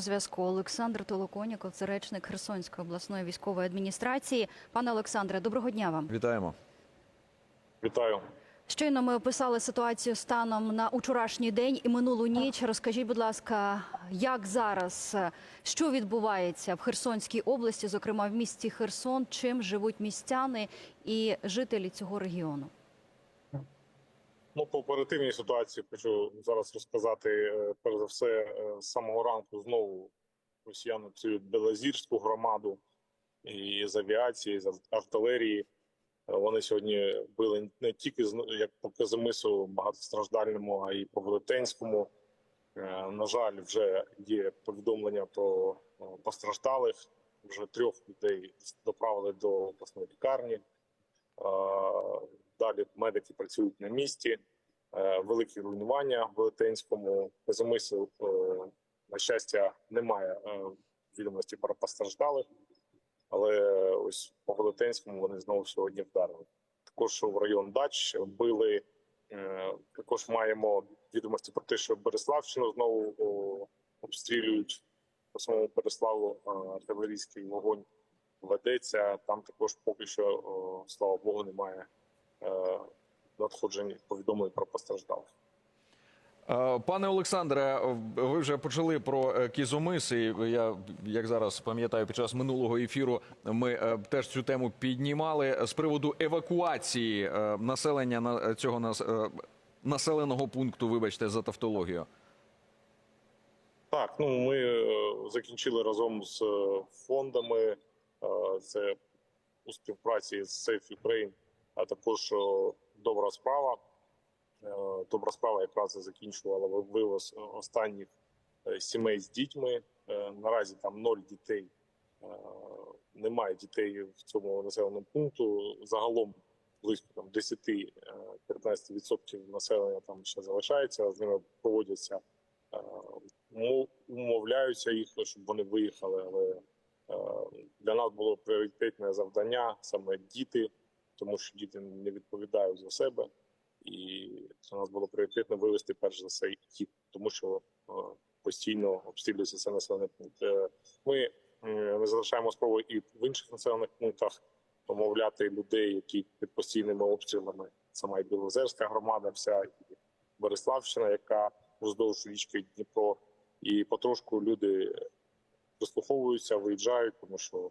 Зв'язку Олександр Толоконіков, це речник Херсонської обласної військової адміністрації. Пане Олександре, доброго дня вам. Вітаємо. Вітаю. Щойно ми описали ситуацію станом на учорашній день і минулу ніч. Розкажіть, будь ласка, як зараз що відбувається в Херсонській області, зокрема в місті Херсон, чим живуть містяни і жителі цього регіону? Ну, по оперативній ситуації хочу зараз розказати. е, Перш за все, е, з самого ранку знову росіяни працюють Белозірську громаду і з авіації, і з артилерії. Е, Вони сьогодні били не тільки як по Казимису багатостраждальному, а й по Велетенському. На жаль, вже є повідомлення про постраждалих. Вже трьох людей доправили до обласної лікарні. Е, Далі медики працюють на місці. Е, Великі руйнування в Велетенському. Замисел, на щастя, немає е, відомості про постраждалих, але ось по Велетенському вони знову сьогодні вдарили. Також в район Дач били. Е, Також маємо відомості про те, що Береславщину знову обстрілюють по самому Береславу е, артилерійський вогонь ведеться. Там також поки що, слава Богу, немає е, надходжень повідомлень про постраждалих. Е, Пане Олександре, ви вже почали про е, кізомис. І я як зараз пам'ятаю, під час минулого ефіру ми е, теж цю тему піднімали з приводу евакуації е, населення на цього е, населеного пункту. Вибачте за тавтологію. Так, ну ми е, закінчили разом з е, фондами. е, Це у співпраці з Safe Ukraine, а також е, добра справа. Е, Добра справа якраз закінчувала вивоз останніх е, сімей з дітьми. Наразі там ноль дітей. Немає дітей в цьому населеному пункту. Загалом близько там 10-15% населення там ще залишається. З ними проводяться умовляються їх, щоб вони виїхали. Але для нас було пріоритетне завдання саме діти, тому що діти не відповідають за себе, і для нас було пріоритетно вивести перш за все їх, тому що е, постійно обстрілюється це населений пункт. Е, Ми не залишаємо спробу і в інших населених пунктах помовляти людей, які під постійними обстрілами, сама і Білозерська громада, вся і Бориславщина, яка вздовж річки Дніпро, і потрошку люди прислуховуються, виїжджають, тому що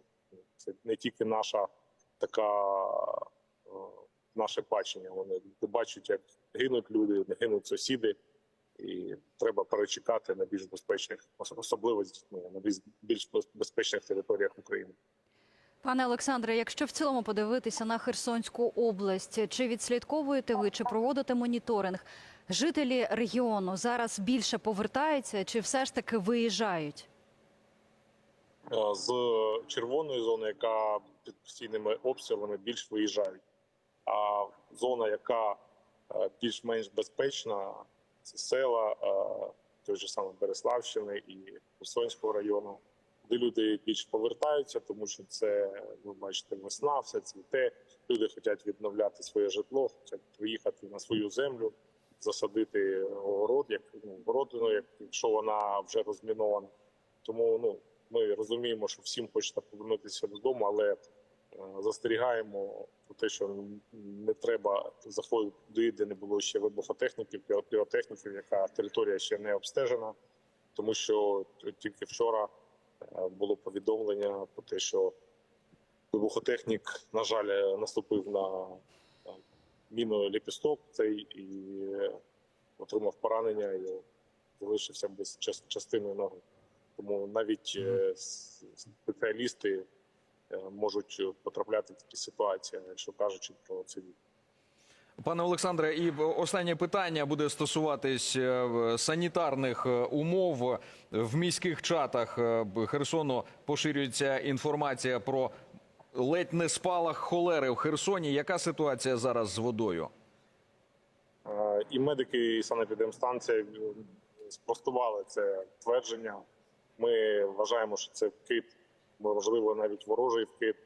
це не тільки наша така наше бачення. Вони бачать, як гинуть люди, гинуть сусіди, і треба перечекати на більш безпечних, особливо з дітьми, на більш- більш безпечних територіях України. Пане Олександре, якщо в цілому подивитися на Херсонську область, чи відслідковуєте ви, чи проводите моніторинг? Жителі регіону зараз більше повертаються, чи все ж таки виїжджають? З червоної зони, яка під постійними обстрілами більш виїжджають. А зона, яка е, більш-менш безпечна, це села е, той же саме Береславщини і Херсонського району, де люди більш повертаються, тому що це ви бачите, весна, все цвіте. Люди хочуть відновляти своє житло, хочуть приїхати на свою землю, засадити огород, як ну, городину, як якщо вона вже розмінована. Тому ну ми розуміємо, що всім хочеться повернутися додому, але застерігаємо про те, що не треба заходити туди, де не було ще вибухотехніків, піротехніків, яка територія ще не обстежена, тому що тільки вчора е, було повідомлення про те, що вибухотехнік, на жаль, е, наступив на е, міну ліпісток цей і е, отримав поранення і залишився без час- частини ноги. Тому навіть е, спеціалісти е, можуть потрапляти в такі ситуації, якщо кажучи про це. Пане Олександре, і останнє питання буде стосуватись е, санітарних е, умов в міських чатах е, Херсону. Поширюється інформація про ледь не спалах холери в Херсоні. Яка ситуація зараз з водою? Е, І медики, і санепідемстанція е, спростували це твердження. Ми вважаємо, що це вкид, можливо, навіть ворожий вкид,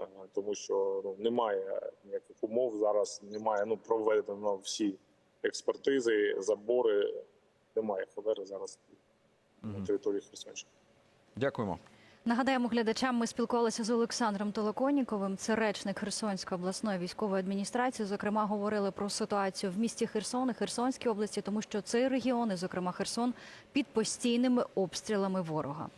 е, тому що ну, немає ніяких умов зараз, немає ну проведено всі експертизи, забори. Немає холери зараз на території Херсонщини. Дякуємо. Нагадаємо глядачам, ми спілкувалися з Олександром Толоконіковим, це речник Херсонської обласної військової адміністрації. Зокрема, говорили про ситуацію в місті Херсон і Херсонській області, тому що цей регіон, і зокрема Херсон, під постійними обстрілами ворога.